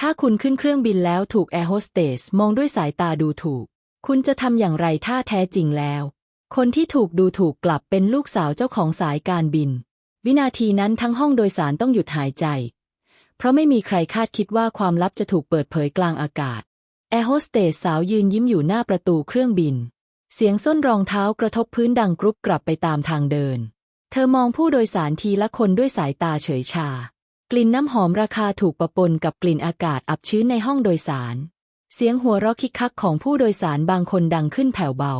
ถ้าคุณขึ้นเครื่องบินแล้วถูกแอร์โฮสเตสมองด้วยสายตาดูถูก คุณจะทำอย่างไรถ้าแท้จริงแล้ว คนที่ถูกดูถูกกลับเป็นลูกสาวเจ้าของสายการบิน วินาทีนั้นทั้งห้องโดยสารต้องหยุดหายใจ เพราะไม่มีใครคาดคิดว่าความลับจะถูกเปิดเผยกลางอากาศ แอร์โฮสเตสสาวยืนยิ้มอยู่หน้าประตูเครื่องบิน เสียงส้นรองเท้ากระทบพื้นดังกรุบกลับไปตามทางเดิน เธอมองผู้โดยสารทีละคนด้วยสายตาเฉยชา กลิ่นน้ำหอมราคาถูกปะปนกับกลิ่นอากาศอับชื้นในห้องโดยสาร เสียงหัวเราะคิกคักของผู้โดยสารบางคนดังขึ้นแผ่วเบา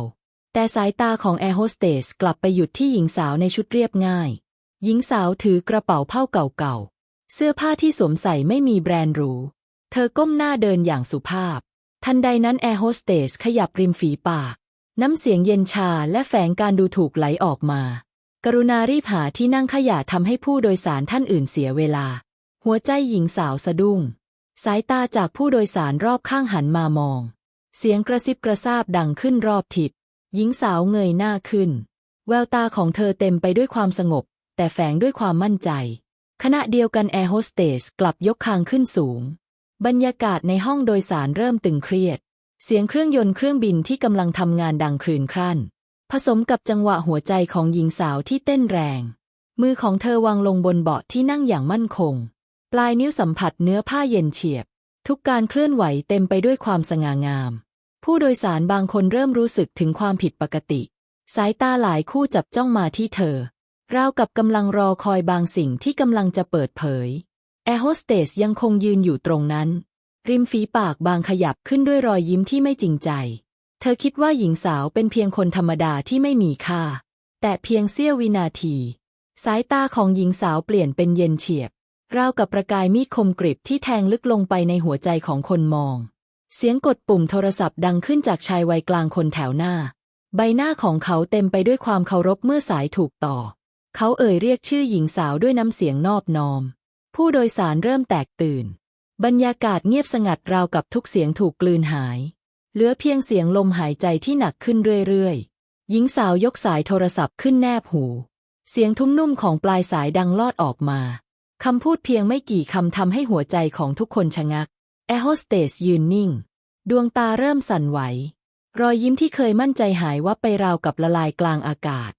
แต่สายตาของแอร์โฮสเตสกลับไปหยุดที่หญิงสาวในชุดเรียบง่าย หญิงสาวถือกระเป๋าผ้าเก่าๆ เสื้อผ้าที่สวมใส่ไม่มีแบรนด์หรู เธอก้มหน้าเดินอย่างสุภาพ ทันใดนั้นแอร์โฮสเตสขยับริมฝีปาก น้ำเสียงเย็นชาและแฝงการดูถูกไหลออกมา กรุณารีบหาที่นั่งขยะทำให้ผู้โดยสารท่านอื่นเสียเวลา หัวใจหญิงสาวสะดุ้ง สายตาจากผู้โดยสารรอบข้างหันมามอง เสียงกระซิบกระซาบดังขึ้นรอบทิศหญิงสาวเงยหน้าขึ้น แววตาของเธอเต็มไปด้วยความสงบ แต่แฝงด้วยความมั่นใจ ขณะเดียวกันแอร์โฮสเตสกลับยกคางขึ้นสูง บรรยากาศในห้องโดยสารเริ่มตึงเครียด เสียงเครื่องยนต์เครื่องบินที่กำลังทำงานดังครืนครั่น ผสมกับจังหวะหัวใจของหญิงสาวที่เต้นแรง มือของเธอวางลงบนเบาะที่นั่งอย่างมั่นคง ปลายนิ้วสัมผัสเนื้อผ้าเย็นเฉียบ ทุกการเคลื่อนไหวเต็มไปด้วยความสง่างาม ผู้โดยสารบางคนเริ่มรู้สึกถึงความผิดปกติ สายตาหลายคู่จับจ้องมาที่เธอ ราวกับกำลังรอคอยบางสิ่งที่กำลังจะเปิดเผย แอร์โฮสเตสยังคงยืนอยู่ตรงนั้น ริมฝีปากบางขยับขึ้นด้วยรอยยิ้มที่ไม่จริงใจ เธอคิดว่าหญิงสาวเป็นเพียงคนธรรมดาที่ไม่มีค่า แต่เพียงเสี้ยววินาที สายตาของหญิงสาวเปลี่ยนเป็นเย็นเฉียบ ราวกับประกายมีดคมกริบที่แทงลึกลงไปในหัวใจของคนมอง เสียงกดปุ่มโทรศัพท์ดังขึ้นจากชายวัยกลางคนแถวหน้า ใบหน้าของเขาเต็มไปด้วยความเคารพเมื่อสายถูกต่อ เขาเอ่ยเรียกชื่อหญิงสาวด้วยน้ำเสียงนอบน้อม ผู้โดยสารเริ่มแตกตื่น บรรยากาศเงียบสงัดราวกับทุกเสียงถูกกลืนหาย เหลือเพียงเสียงลมหายใจที่หนักขึ้นเรื่อยๆ หญิงสาวยกสายโทรศัพท์ขึ้นแนบหู เสียงทุ้มนุ่มของปลายสายดังลอดออกมาคำพูดเพียงไม่กี่คำทำให้หัวใจของทุกคนชะงัก แอร์โฮสเตสยืนนิ่ง ดวงตาเริ่มสั่นไหว รอยยิ้มที่เคยมั่นใจหายวับไปราวกับละลายกลางอากาศ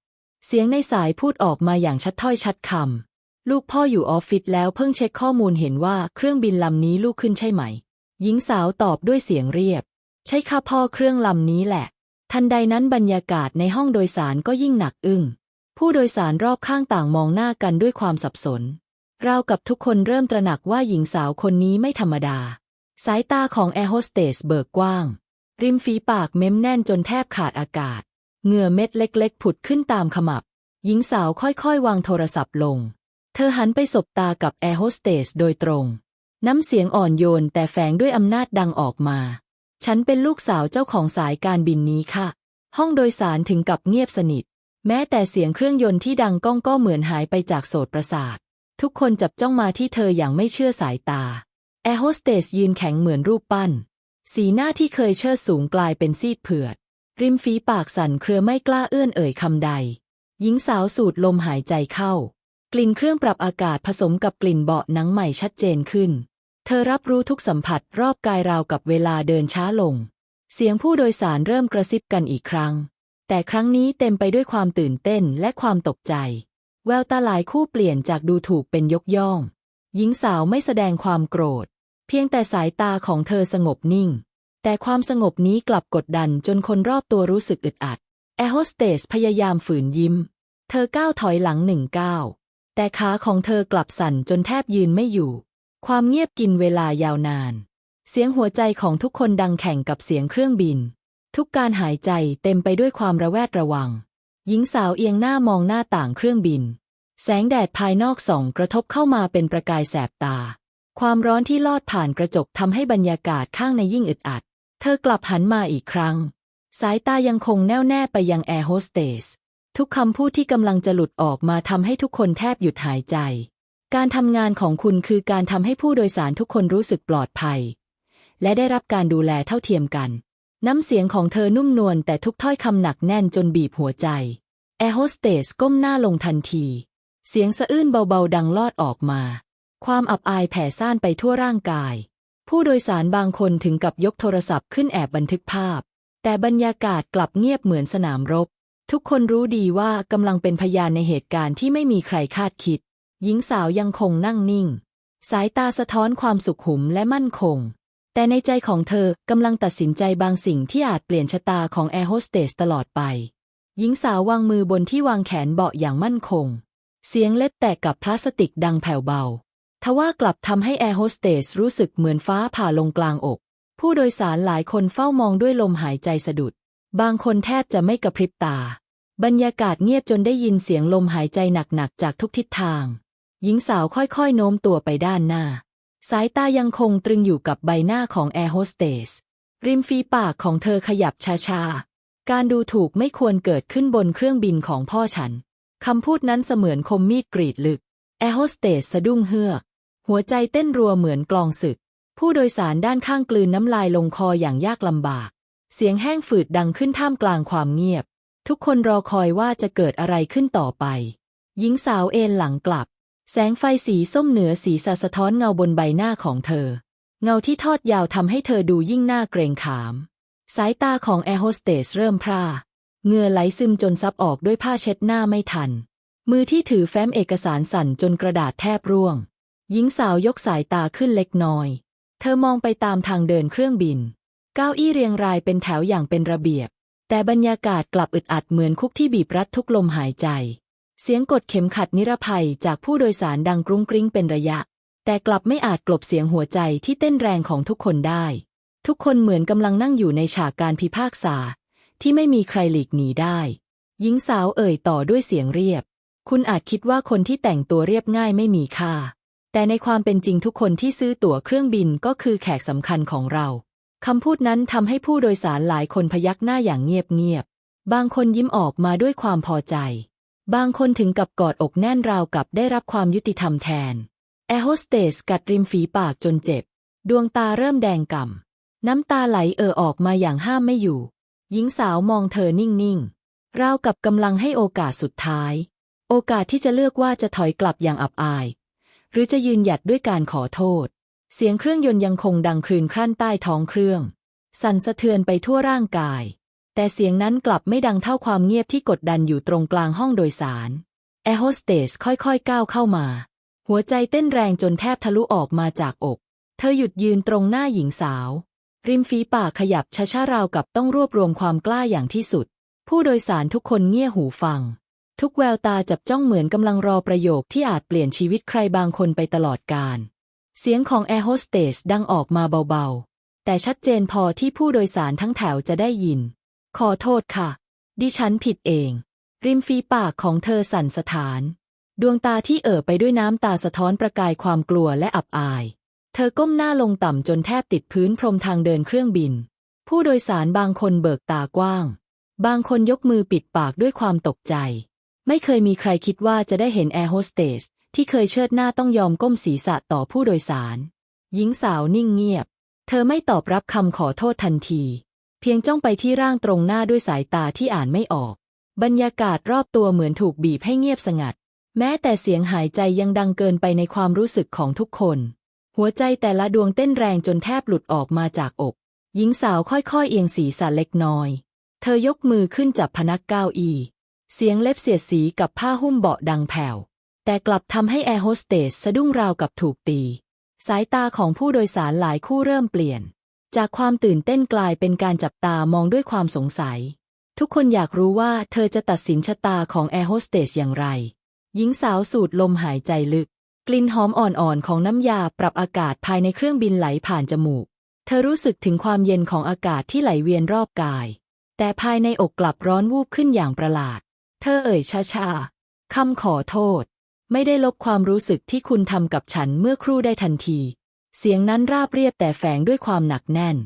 เสียงในสายพูดออกมาอย่างชัดถ้อยชัดคำ ลูกพ่ออยู่ออฟฟิศแล้วเพิ่งเช็คข้อมูลเห็นว่าเครื่องบินลำนี้ลูกขึ้นใช่ไหม หญิงสาวตอบด้วยเสียงเรียบ ใช่ค่ะพ่อเครื่องลำนี้แหละ ทันใดนั้นบรรยากาศในห้องโดยสารก็ยิ่งหนักอึ้ง ผู้โดยสารรอบข้างต่างมองหน้ากันด้วยความสับสน เรากับทุกคนเริ่มตระหนักว่าหญิงสาวคนนี้ไม่ธรรมดา สายตาของแอร์โฮสเตสเบิกกว้าง ริมฝีปากเม้มแน่นจนแทบขาดอากาศ เหงื่อเม็ดเล็กๆ ผุดขึ้นตามขมับ หญิงสาวค่อยๆ วางโทรศัพท์ลง เธอหันไปสบตากับแอร์โฮสเตสโดยตรง น้ำเสียงอ่อนโยนแต่แฝงด้วยอำนาจดังออกมา ฉันเป็นลูกสาวเจ้าของสายการบินนี้ค่ะ ห้องโดยสารถึงกับเงียบสนิท แม้แต่เสียงเครื่องยนต์ที่ดังก้องก็เหมือนหายไปจากโสตประสาท ทุกคนจับจ้องมาที่เธออย่างไม่เชื่อสายตา แอร์โฮสเตสยืนแข็งเหมือนรูปปั้น สีหน้าที่เคยเชิดสูงกลายเป็นซีดเผือด ริมฝีปากสั่นเครือไม่กล้าเอื้อนเอ่ยคำใด หญิงสาวสูดลมหายใจเข้า กลิ่นเครื่องปรับอากาศผสมกับกลิ่นเบาะหนังใหม่ชัดเจนขึ้น เธอรับรู้ทุกสัมผัสรอบกายราวกับเวลาเดินช้าลง เสียงผู้โดยสารเริ่มกระซิบกันอีกครั้ง แต่ครั้งนี้เต็มไปด้วยความตื่นเต้นและความตกใจ แววตาหลายคู่เปลี่ยนจากดูถูกเป็นยกย่อง หญิงสาวไม่แสดงความโกรธ เพียงแต่สายตาของเธอสงบนิ่ง แต่ความสงบนี้กลับกดดันจนคนรอบตัวรู้สึกอึดอัดแอร์โฮสเตสพยายามฝืนยิ้ม เธอก้าวถอยหลังหนึ่งก้าวแต่ขาของเธอกลับสั่นจนแทบยืนไม่อยู่ ความเงียบกินเวลายาวนาน เสียงหัวใจของทุกคนดังแข่งกับเสียงเครื่องบิน ทุกการหายใจเต็มไปด้วยความระแวดระวัง หญิงสาวเอียงหน้ามองหน้าต่างเครื่องบิน แสงแดดภายนอกส่องกระทบเข้ามาเป็นประกายแสบตา ความร้อนที่ลอดผ่านกระจกทำให้บรรยากาศข้างในยิ่งอึดอัด เธอกลับหันมาอีกครั้ง สายตายังคงแน่วแน่ไปยังแอร์โฮสเตสทุกคำพูดที่กำลังจะหลุดออกมาทำให้ทุกคนแทบหยุดหายใจ การทำงานของคุณคือการทำให้ผู้โดยสารทุกคนรู้สึกปลอดภัย และได้รับการดูแลเท่าเทียมกัน น้ำเสียงของเธอนุ่มนวลแต่ทุกถ้อยคำหนักแน่นจนบีบหัวใจ แอร์โฮสเตสก้มหน้าลงทันที เสียงสะอื้นเบาๆดังลอดออกมา ความอับอายแผ่ซ่านไปทั่วร่างกาย ผู้โดยสารบางคนถึงกับยกโทรศัพท์ขึ้นแอบบันทึกภาพ แต่บรรยากาศกลับเงียบเหมือนสนามรบ ทุกคนรู้ดีว่ากำลังเป็นพยานในเหตุการณ์ที่ไม่มีใครคาดคิด หญิงสาวยังคงนั่งนิ่ง สายตาสะท้อนความสุขุมและมั่นคง แต่ในใจของเธอกำลังตัดสินใจบางสิ่งที่อาจเปลี่ยนชะตาของแอร์โฮสเตสตลอดไป หญิงสาววางมือบนที่วางแขนเบาะอย่างมั่นคง เสียงเล็บแตกกับพลาสติกดังแผ่วเบา ทว่ากลับทำให้แอร์โฮสเตสรู้สึกเหมือนฟ้าผ่าลงกลางอก ผู้โดยสารหลายคนเฝ้ามองด้วยลมหายใจสะดุด บางคนแทบจะไม่กระพริบตา บรรยากาศเงียบจนได้ยินเสียงลมหายใจหนักๆจากทุกทิศทาง หญิงสาวค่อยๆ โน้มตัวไปด้านหน้า สายตายังคงตรึงอยู่กับใบหน้าของแอร์โฮสเตส ริมฝีปากของเธอขยับช้าๆ การดูถูกไม่ควรเกิดขึ้นบนเครื่องบินของพ่อฉัน คำพูดนั้นเสมือนคมมีดกรีดลึก แอร์โฮสเตสสะดุ้งเฮือก หัวใจเต้นรัวเหมือนกลองศึก ผู้โดยสารด้านข้างกลืนน้ำลายลงคออย่างยากลำบาก เสียงแห้งฝืดดังขึ้นท่ามกลางความเงียบ ทุกคนรอคอยว่าจะเกิดอะไรขึ้นต่อไป หญิงสาวเอนหลังกลับ แสงไฟสีส้มเหนือสีสะสะท้อนเงาบนใบหน้าของเธอ เงาที่ทอดยาวทำให้เธอดูยิ่งหน่าเกรงขาม สายตาของแอร์โฮสเตสเริ่มพร่าเงื่อไหลซึมจนซับออกด้วยผ้าเช็ดหน้าไม่ทัน มือที่ถือแฟ้มเอกสารสั่นจนกระดาษแทบร่วง หญิงสาวยกสายตาขึ้นเล็กน้อย เธอมองไปตามทางเดินเครื่องบิน เก้าอี้เรียงรายเป็นแถวอย่างเป็นระเบียบ แต่บรรยากาศกลับอึดอัดเหมือนคุกที่บีบรัดทุกลมหายใจ เสียงกดเข็มขัดนิรภัยจากผู้โดยสารดังกรุ้งกริ้งเป็นระยะ แต่กลับไม่อาจกลบเสียงหัวใจที่เต้นแรงของทุกคนได้ ทุกคนเหมือนกำลังนั่งอยู่ในฉากการพิพากษา ที่ไม่มีใครหลีกหนีได้ หญิงสาวเอ่ยต่อด้วยเสียงเรียบ คุณอาจคิดว่าคนที่แต่งตัวเรียบง่ายไม่มีค่า แต่ในความเป็นจริงทุกคนที่ซื้อตั๋วเครื่องบินก็คือแขกสำคัญของเราคำพูดนั้นทำให้ผู้โดยสารหลายคนพยักหน้าอย่างเงียบๆบางคนยิ้มออกมาด้วยความพอใจ บางคนถึงกับกอดอกแน่นราวกับได้รับความยุติธรรมแทน แอร์โฮสเตสกัดริมฝีปากจนเจ็บ ดวงตาเริ่มแดงก่ำ น้ำตาไหลเอ่อออกมาอย่างห้ามไม่อยู่ หญิงสาวมองเธอนิ่งๆ ราวกับกำลังให้โอกาสสุดท้าย โอกาสที่จะเลือกว่าจะถอยกลับอย่างอับอาย หรือจะยืนหยัดด้วยการขอโทษ เสียงเครื่องยนต์ยังคงดังครืนครั่นใต้ท้องเครื่อง สั่นสะเทือนไปทั่วร่างกาย แต่เสียงนั้นกลับไม่ดังเท่าความเงียบที่กดดันอยู่ตรงกลางห้องโดยสาร แอร์โฮสเตสค่อยๆก้าวเข้ามา หัวใจเต้นแรงจนแทบทะลุออกมาจากอก เธอหยุดยืนตรงหน้าหญิงสาว ริมฝีปากขยับช้าๆราวกับต้องรวบรวมความกล้าอย่างที่สุด ผู้โดยสารทุกคนเงี่ยหูฟัง ทุกแววตาจับจ้องเหมือนกำลังรอประโยคที่อาจเปลี่ยนชีวิตใครบางคนไปตลอดกาลเสียงของแอร์โฮสเตสดังออกมาเบาๆ แต่ชัดเจนพอที่ผู้โดยสารทั้งแถวจะได้ยิน ขอโทษค่ะ ดิฉันผิดเอง ริมฝีปากของเธอสั่นสะท้าน ดวงตาที่เอ่อไปด้วยน้ำตาสะท้อนประกายความกลัวและอับอาย เธอก้มหน้าลงต่ำจนแทบติดพื้นพรมทางเดินเครื่องบิน ผู้โดยสารบางคนเบิกตากว้าง บางคนยกมือปิดปากด้วยความตกใจ ไม่เคยมีใครคิดว่าจะได้เห็นแอร์โฮสเตสที่เคยเชิดหน้าต้องยอมก้มศีรษะต่อผู้โดยสาร หญิงสาวนิ่งเงียบ เธอไม่ตอบรับคำขอโทษทันที เพียงจ้องไปที่ร่างตรงหน้าด้วยสายตาที่อ่านไม่ออก บรรยากาศรอบตัวเหมือนถูกบีบให้เงียบสงัด แม้แต่เสียงหายใจยังดังเกินไปในความรู้สึกของทุกคน หัวใจแต่ละดวงเต้นแรงจนแทบหลุดออกมาจากอก หญิงสาวค่อยๆ เอียงศีรษะเล็กน้อย เธอยกมือขึ้นจับพนักเก้าอี้เสียงเล็บเสียดสีกับผ้าหุ้มเบาะดังแผ่ว แต่กลับทำให้แอร์โฮสเตสสะดุ้งราวกับถูกตี สายตาของผู้โดยสารหลายคู่เริ่มเปลี่ยน จากความตื่นเต้นกลายเป็นการจับตามองด้วยความสงสัย ทุกคนอยากรู้ว่าเธอจะตัดสินชะตาของแอร์โฮสเตสอย่างไร หญิงสาวสูดลมหายใจลึก กลิ่นหอมอ่อนๆ ของน้ำยาปรับอากาศภายในเครื่องบินไหลผ่านจมูก เธอรู้สึกถึงความเย็นของอากาศที่ไหลเวียนรอบกาย แต่ภายในอกกลับร้อนวูบขึ้นอย่างประหลาด เธอเอ่ยช้าๆคำขอโทษ ไม่ได้ลบความรู้สึกที่คุณทำกับฉันเมื่อครู่ได้ทันที เสียงนั้นราบเรียบแต่แฝงด้วยความหนักแน่น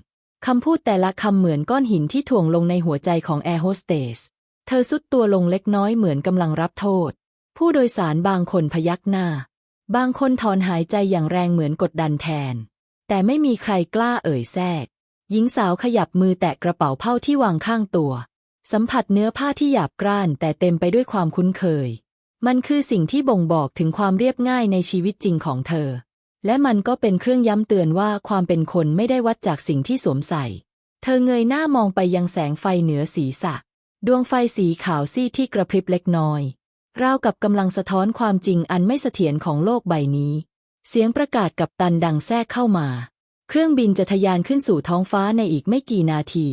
คำพูดแต่ละคำเหมือนก้อนหินที่ถ่วงลงในหัวใจของแอร์โฮสเตส เธอสุดตัวลงเล็กน้อยเหมือนกำลังรับโทษ ผู้โดยสารบางคนพยักหน้า บางคนถอนหายใจอย่างแรงเหมือนกดดันแทน แต่ไม่มีใครกล้าเอ่ยแทรก หญิงสาวขยับมือแตะกระเป๋าเผ้าที่วางข้างตัว สัมผัสเนื้อผ้าที่หยาบกร้านแต่เต็มไปด้วยความคุ้นเคย มันคือสิ่งที่บ่งบอกถึงความเรียบง่ายในชีวิตจริงของเธอ และมันก็เป็นเครื่องย้ำเตือนว่าความเป็นคนไม่ได้วัดจากสิ่งที่สวมใส่ เธอเงยหน้ามองไปยังแสงไฟเหนือศีรษะ ดวงไฟสีขาวซีดที่กระพริบเล็กน้อย ราวกับกำลังสะท้อนความจริงอันไม่เสถียรของโลกใบนี้ เสียงประกาศกับตันดังแทรกเข้ามา เครื่องบินจะทะยานขึ้นสู่ท้องฟ้าในอีกไม่กี่นาที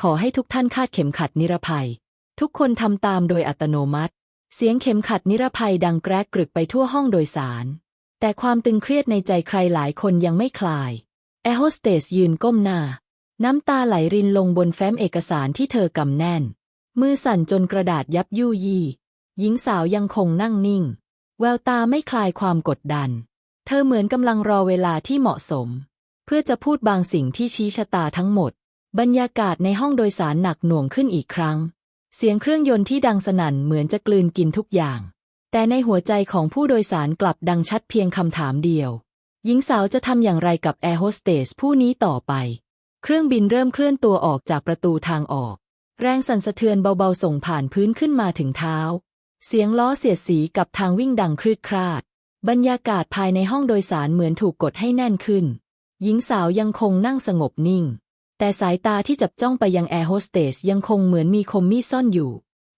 ขอให้ทุกท่านคาดเข็มขัดนิรภัย ทุกคนทำตามโดยอัตโนมัติ เสียงเข็มขัดนิรภัยดังแกรกกรึกไปทั่วห้องโดยสาร แต่ความตึงเครียดในใจใครหลายคนยังไม่คลาย แอร์โฮสเตสยืนก้มหน้า น้ำตาไหลรินลงบนแฟ้มเอกสารที่เธอกำแน่น มือสั่นจนกระดาษยับยู่ยี่ หญิงสาวยังคงนั่งนิ่ง แววตาไม่คลายความกดดัน เธอเหมือนกำลังรอเวลาที่เหมาะสม เพื่อจะพูดบางสิ่งที่ชี้ชะตาทั้งหมด บรรยากาศในห้องโดยสารหนักหน่วงขึ้นอีกครั้ง เสียงเครื่องยนต์ที่ดังสนั่นเหมือนจะกลืนกินทุกอย่าง แต่ในหัวใจของผู้โดยสารกลับดังชัดเพียงคำถามเดียว หญิงสาวจะทำอย่างไรกับแอร์โฮสเตสผู้นี้ต่อไป เครื่องบินเริ่มเคลื่อนตัวออกจากประตูทางออก แรงสั่นสะเทือนเบาๆส่งผ่านพื้นขึ้นมาถึงเท้า เสียงล้อเสียดสีกับทางวิ่งดังคลืดคลาด บรรยากาศภายในห้องโดยสารเหมือนถูกกดให้แน่นขึ้น หญิงสาวยังคงนั่งสงบนิ่ง แต่สายตาที่จับจ้องไปยังแอร์โฮสเตสยังคงเหมือนมีคมมีดซ่อนอยู่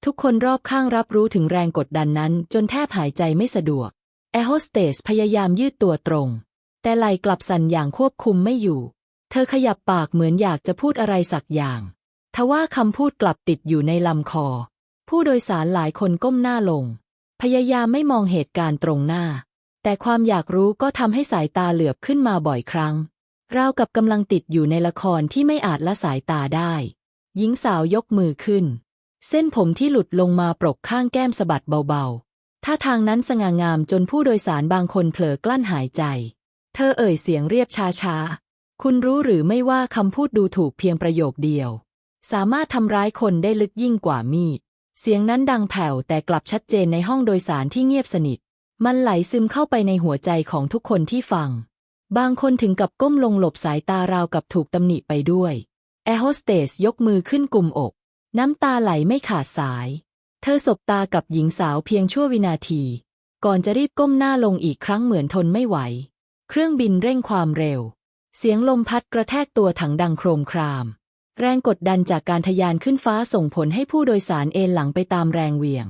ทุกคนรอบข้างรับรู้ถึงแรงกดดันนั้น จนแทบหายใจไม่สะดวก แอร์โฮสเตสพยายามยืดตัวตรง แต่ไหล่กลับสั่นอย่างควบคุมไม่อยู่ เธอขยับปากเหมือนอยากจะพูดอะไรสักอย่าง ทว่าคำพูดกลับติดอยู่ในลำคอ ผู้โดยสารหลายคนก้มหน้าลง พยายามไม่มองเหตุการณ์ตรงหน้า แต่ความอยากรู้ก็ทำให้สายตาเหลือบขึ้นมาบ่อยครั้ง ราวกับกำลังติดอยู่ในละครที่ไม่อาจละสายตาได้ หญิงสาวยกมือขึ้น เส้นผมที่หลุดลงมาปรกข้างแก้มสะบัดเบาๆท่าทางนั้นสง่างามจนผู้โดยสารบางคนเผลอกลั้นหายใจ เธอเอ่ยเสียงเรียบช้าๆ คุณรู้หรือไม่ว่าคำพูดดูถูกเพียงประโยคเดียว สามารถทำร้ายคนได้ลึกยิ่งกว่ามีด เสียงนั้นดังแผ่วแต่กลับชัดเจนในห้องโดยสารที่เงียบสนิท มันไหลซึมเข้าไปในหัวใจของทุกคนที่ฟัง บางคนถึงกับก้มลงหลบสายตาราวกับถูกตำหนิไปด้วยแอร์โฮสเตสยกมือขึ้นกุมอก น้ำตาไหลไม่ขาดสาย เธอสบตากับหญิงสาวเพียงชั่ววินาที ก่อนจะรีบก้มหน้าลงอีกครั้งเหมือนทนไม่ไหว เครื่องบินเร่งความเร็ว เสียงลมพัดกระแทกตัวถังดังโครมคราม แรงกดดันจากการทะยานขึ้นฟ้าส่งผลให้ผู้โดยสารเอนหลังไปตามแรงเหวี่ยง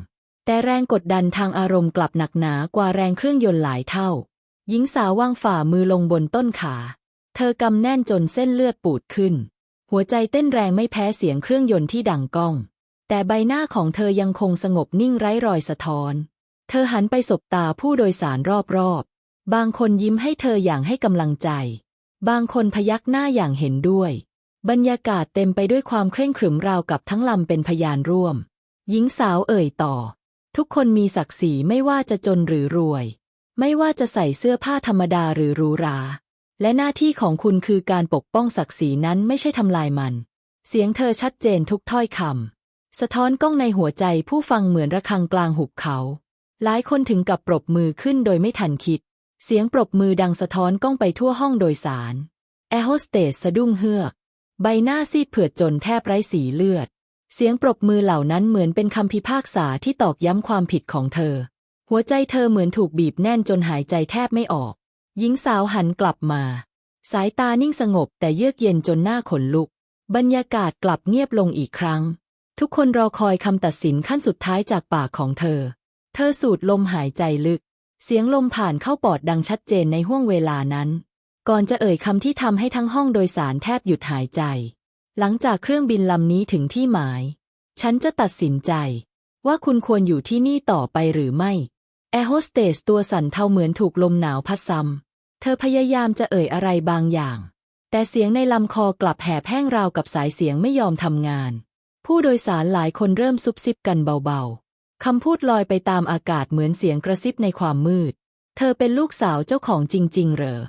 แต่แรงกดดันทางอารมณ์กลับหนักหนากว่าแรงเครื่องยนต์หลายเท่า หญิงสาววางฝ่ามือลงบนต้นขา เธอกำแน่นจนเส้นเลือดปูดขึ้น หัวใจเต้นแรงไม่แพ้เสียงเครื่องยนต์ที่ดังก้อง แต่ใบหน้าของเธอยังคงสงบนิ่งไร้รอยสะท้อน เธอหันไปสบตาผู้โดยสารรอบๆ บางคนยิ้มให้เธออย่างให้กำลังใจ บางคนพยักหน้าอย่างเห็นด้วย บรรยากาศเต็มไปด้วยความเคร่งขรึมราวกับทั้งลำเป็นพยานร่วม หญิงสาวเอ่ยต่อ ทุกคนมีศักดิ์ศรีไม่ว่าจะจนหรือรวย ไม่ว่าจะใส่เสื้อผ้าธรรมดาหรือหรูหรา และหน้าที่ของคุณคือการปกป้องศักดิ์ศรีนั้นไม่ใช่ทำลายมัน เสียงเธอชัดเจนทุกถ้อยคำสะท้อนกล้องในหัวใจผู้ฟังเหมือนระฆังกลางหุบเขา หลายคนถึงกับปรบมือขึ้นโดยไม่ทันคิด เสียงปรบมือดังสะท้อนกล้องไปทั่วห้องโดยสาร แอร์โฮสเตสสะดุ้งเฮือก ใบหน้าซีดเผือดจนแทบไร้สีเลือด เสียงปรบมือเหล่านั้นเหมือนเป็นคำพิพากษาที่ตอกย้ำความผิดของเธอ หัวใจเธอเหมือนถูกบีบแน่นจนหายใจแทบไม่ออก หญิงสาวหันกลับมา สายตานิ่งสงบแต่เยือกเย็นจนหน้าขนลุก บรรยากาศกลับเงียบลงอีกครั้ง ทุกคนรอคอยคำตัดสินขั้นสุดท้ายจากปากของเธอ เธอสูดลมหายใจลึก เสียงลมผ่านเข้าปอดดังชัดเจนในห้วงเวลานั้น ก่อนจะเอ่ยคำที่ทำให้ทั้งห้องโดยสารแทบหยุดหายใจ หลังจากเครื่องบินลำนี้ถึงที่หมาย ฉันจะตัดสินใจ ว่าคุณควรอยู่ที่นี่ต่อไปหรือไม่ แอร์โฮสเตสตัวสั่นเทาเหมือนถูกลมหนาวพัดซ้ำ เธอพยายามจะเอ่ยอะไรบางอย่าง แต่เสียงในลำคอกลับแหบแห้งราวกับสายเสียงไม่ยอมทำงาน ผู้โดยสารหลายคนเริ่มซุบซิบกันเบาๆ คำพูดลอยไปตามอากาศเหมือนเสียงกระซิบในความมืด เธอเป็นลูกสาวเจ้าของจริง ๆ เหรอ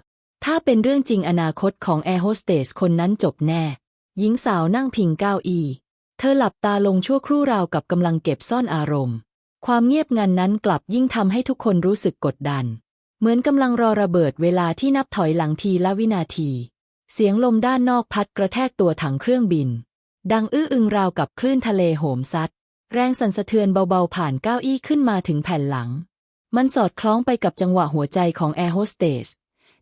ถ้าเป็นเรื่องจริงอนาคตของแอร์โฮสเตสคนนั้นจบแน่ หญิงสาวนั่งพิงเก้าอี้ เธอหลับตาลงชั่วครู่ราวกับกำลังเก็บซ่อนอารมณ์ ความเงียบงันนั้นกลับยิ่งทำให้ทุกคนรู้สึกกดดัน เหมือนกำลังรอระเบิดเวลาที่นับถอยหลังทีละวินาที เสียงลมด้านนอกพัดกระแทกตัวถังเครื่องบิน ดังอื้ออึงราวกับคลื่นทะเลโหมซัด แรงสั่นสะเทือนเบาๆผ่านเก้าอี้ขึ้นมาถึงแผ่นหลัง มันสอดคล้องไปกับจังหวะหัวใจของแอร์โฮสเตส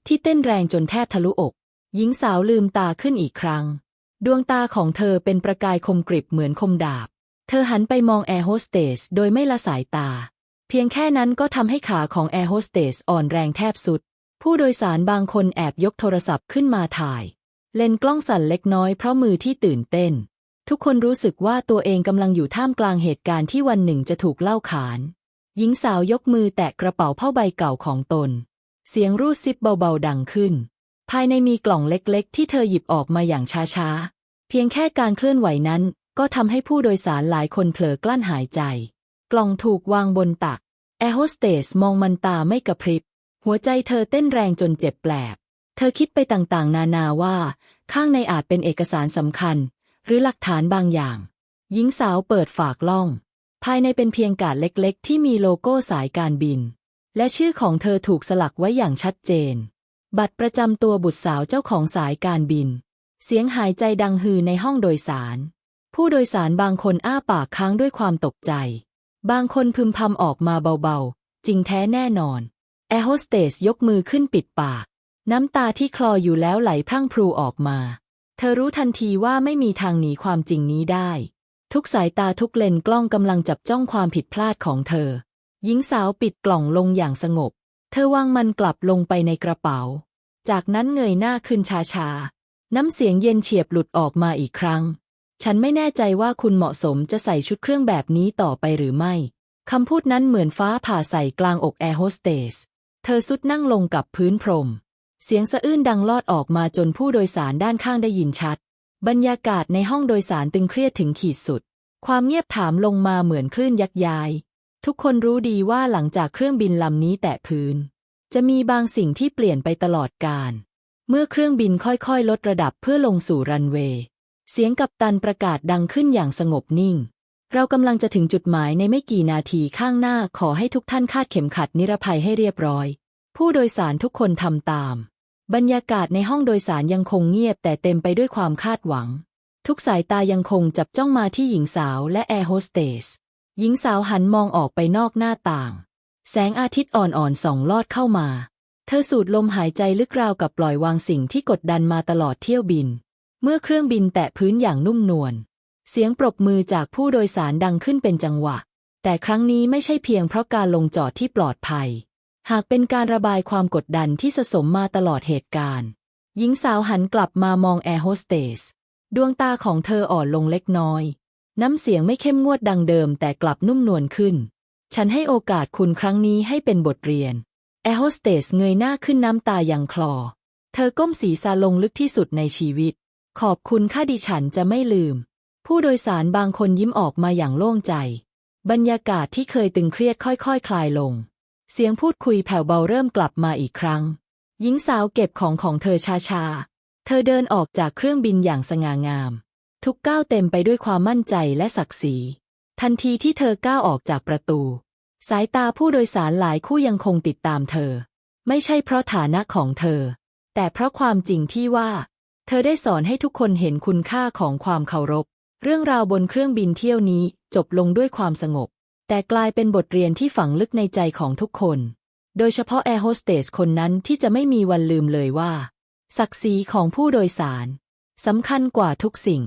ที่เต้นแรงจนแทบทะลุอก หญิงสาวลืมตาขึ้นอีกครั้ง ดวงตาของเธอเป็นประกายคมกริบเหมือนคมดาบ เธอหันไปมองแอร์โฮสเตสโดยไม่ละสายตา เพียงแค่นั้นก็ทำให้ขาของแอร์โฮสเตสอ่อนแรงแทบสุด ผู้โดยสารบางคนแอบยกโทรศัพท์ขึ้นมาถ่าย เลนกล้องสั่นเล็กน้อยเพราะมือที่ตื่นเต้น ทุกคนรู้สึกว่าตัวเองกำลังอยู่ท่ามกลางเหตุการณ์ที่วันหนึ่งจะถูกเล่าขาน หญิงสาวยกมือแตะกระเป๋าผ้าใบเก่าของตน เสียงรูดซิปเบาๆดังขึ้น ภายในมีกล่องเล็กๆ ที่เธอหยิบออกมาอย่างช้าๆเพียงแค่การเคลื่อนไหวนั้น ก็ทำให้ผู้โดยสารหลายคนเผลอกลั้นหายใจ กล่องถูกวางบนตัก แอร์โฮสเตสมองมันตาไม่กระพริบ หัวใจเธอเต้นแรงจนเจ็บแปลบเธอคิดไปต่างๆ นานาว่า ข้างในอาจเป็นเอกสารสำคัญ หรือหลักฐานบางอย่าง หญิงสาวเปิดฝากล่อง ภายในเป็นเพียงการ์ดเล็กๆ ที่มีโลโก้สายการบิน และชื่อของเธอถูกสลักไว้อย่างชัดเจน บัตรประจำตัวบุตรสาวเจ้าของสายการบิน เสียงหายใจดังฮือในห้องโดยสาร ผู้โดยสารบางคนอ้าปากค้างด้วยความตกใจ บางคนพึมพำออกมาเบาๆ จริงแท้แน่นอน แอร์โฮสเตสยกมือขึ้นปิดปาก น้ำตาที่คลออยู่แล้วไหลพรั่งพรูออกมา เธอรู้ทันทีว่าไม่มีทางหนีความจริงนี้ได้ ทุกสายตาทุกเลนกล้องกำลังจับจ้องความผิดพลาดของเธอ หญิงสาวปิดกล่องลงอย่างสงบ เธอวางมันกลับลงไปในกระเป๋า จากนั้นเงยหน้าขึ้นช้าๆ น้ำเสียงเย็นเฉียบหลุดออกมาอีกครั้ง ฉันไม่แน่ใจว่าคุณเหมาะสมจะใส่ชุดเครื่องแบบนี้ต่อไปหรือไม่ คำพูดนั้นเหมือนฟ้าผ่าใส่กลางอกแอร์โฮสเตส เธอสุดนั่งลงกับพื้นพรม เสียงสะอื้นดังลอดออกมาจนผู้โดยสารด้านข้างได้ยินชัด บรรยากาศในห้องโดยสารตึงเครียดถึงขีดสุด ความเงียบถามลงมาเหมือนคลื่นยักย้าย ทุกคนรู้ดีว่าหลังจากเครื่องบินลำนี้แตะพื้น จะมีบางสิ่งที่เปลี่ยนไปตลอดกาล เมื่อเครื่องบินค่อยๆ ลดระดับเพื่อลงสู่รันเวย์ เสียงกัปตันประกาศดังขึ้นอย่างสงบนิ่ง เรากำลังจะถึงจุดหมายในไม่กี่นาทีข้างหน้าขอให้ทุกท่านคาดเข็มขัดนิรภัยให้เรียบร้อย ผู้โดยสารทุกคนทำตาม บรรยากาศในห้องโดยสารยังคงเงียบแต่เต็มไปด้วยความคาดหวัง ทุกสายตายังคงจับจ้องมาที่หญิงสาวและแอร์โฮสเตส หญิงสาวหันมองออกไปนอกหน้าต่าง แสงอาทิตย์อ่อนๆส่องลอดเข้ามา เธอสูดลมหายใจลึกราวกับปล่อยวางสิ่งที่กดดันมาตลอดเที่ยวบิน เมื่อเครื่องบินแตะพื้นอย่างนุ่มนวล เสียงปรบมือจากผู้โดยสารดังขึ้นเป็นจังหวะ แต่ครั้งนี้ไม่ใช่เพียงเพราะการลงจอดที่ปลอดภัย หากเป็นการระบายความกดดันที่สะสมมาตลอดเหตุการณ์ หญิงสาวหันกลับมามองแอร์โฮสเตส ดวงตาของเธออ่อนลงเล็กน้อย น้ำเสียงไม่เข้มงวดดังเดิมแต่กลับนุ่มนวลขึ้น ฉันให้โอกาสคุณครั้งนี้ให้เป็นบทเรียน แอร์โฮสเตสเงยหน้าขึ้นน้ำตายังคลอ เธอก้มศีรษะลงลึกที่สุดในชีวิต ขอบคุณค่าดิฉันจะไม่ลืม ผู้โดยสารบางคนยิ้มออกมาอย่างโล่งใจ บรรยากาศที่เคยตึงเครียดค่อยๆคคลายลง เสียงพูดคุยแผ่วเบาเริ่มกลับมาอีกครั้ง หญิงสาวเก็บของของเธอช้าๆ เธอเดินออกจากเครื่องบินอย่างสง่างาม ทุกก้าวเต็มไปด้วยความมั่นใจและศักดิ์ศรี ทันทีที่เธอก้าวออกจากประตู สายตาผู้โดยสารหลายคู่ยังคงติดตามเธอ ไม่ใช่เพราะฐานะของเธอ แต่เพราะความจริงที่ว่า เธอได้สอนให้ทุกคนเห็นคุณค่าของความเคารพ เรื่องราวบนเครื่องบินเที่ยวนี้จบลงด้วยความสงบ แต่กลายเป็นบทเรียนที่ฝังลึกในใจของทุกคน โดยเฉพาะแอร์โฮสเตสคนนั้นที่จะไม่มีวันลืมเลยว่า ศักดิ์ศรีของผู้โดยสารสำคัญกว่าทุกสิ่ง